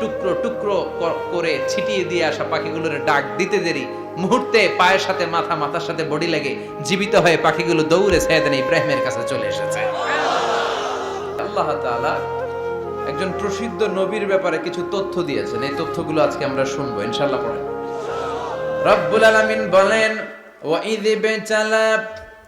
টুকরো টুকরো করে ছিটিয়ে দিয়ে আসা পাখিগুলোর ডাক দিতে দেরি। মুহূর্তে পায়ের সাথে মাথা, মাথার সাথে বডি লেগে জীবিত হয়ে পাখিগুলো দৌড়ে সাইয়েদনা ইব্রাহিমের কাছে চলে এসেছে। আল্লাহ তাআলা একজন প্রসিদ্ধ নবীর ব্যাপারে কিছু তথ্য দিয়েছেন। এই তথ্যগুলো আজকে আমরা শুনব, ইনশাআল্লাহ পড়েন রব্বুল আলামিন বলেন ওয়াইদ বিতালা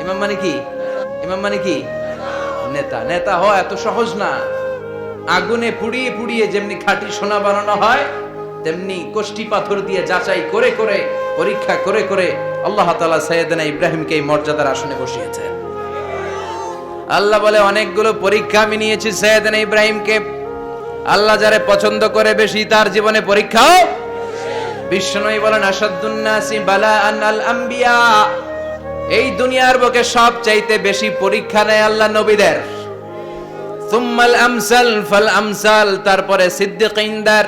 ইমাম মানে কি? ইমাম মানে কি? নেতা। নেতা হয় এত সহজ না। আগুনে পুড়িয়ে পুড়িয়ে যেমনি খাঁটি সোনা বানানো হয়, তেমনি কোষ্টি পাথর দিয়ে যাচাই করে করে, পরীক্ষা করে করে আল্লাহ তাআলা সাইয়েদনা ইব্রাহিমকে এই মর্যাদার আসনে বসিয়েছেন। আল্লাহ বলে, অনেকগুলো পরীক্ষা আমি নিয়েছি সৈয়দনা ইব্রাহিমকে। আল্লাহ যারে পছন্দ করে বেশি তার জীবনে পরীক্ষাও। বিশ্বনবী বলেন আসাদুন্নাসি বালা আনাল আম্বিয়া এই দুনিয়ার বুকে সব চাইতে বেশি পরীক্ষা নেয় আল্লাহ নবীদের। সুম্মাল আমসাল ফাল আমসাল, তারপরে সিদ্দিকিনদার,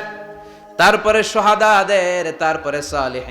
তারপরে সোহাদাদের তারপরে সালেহ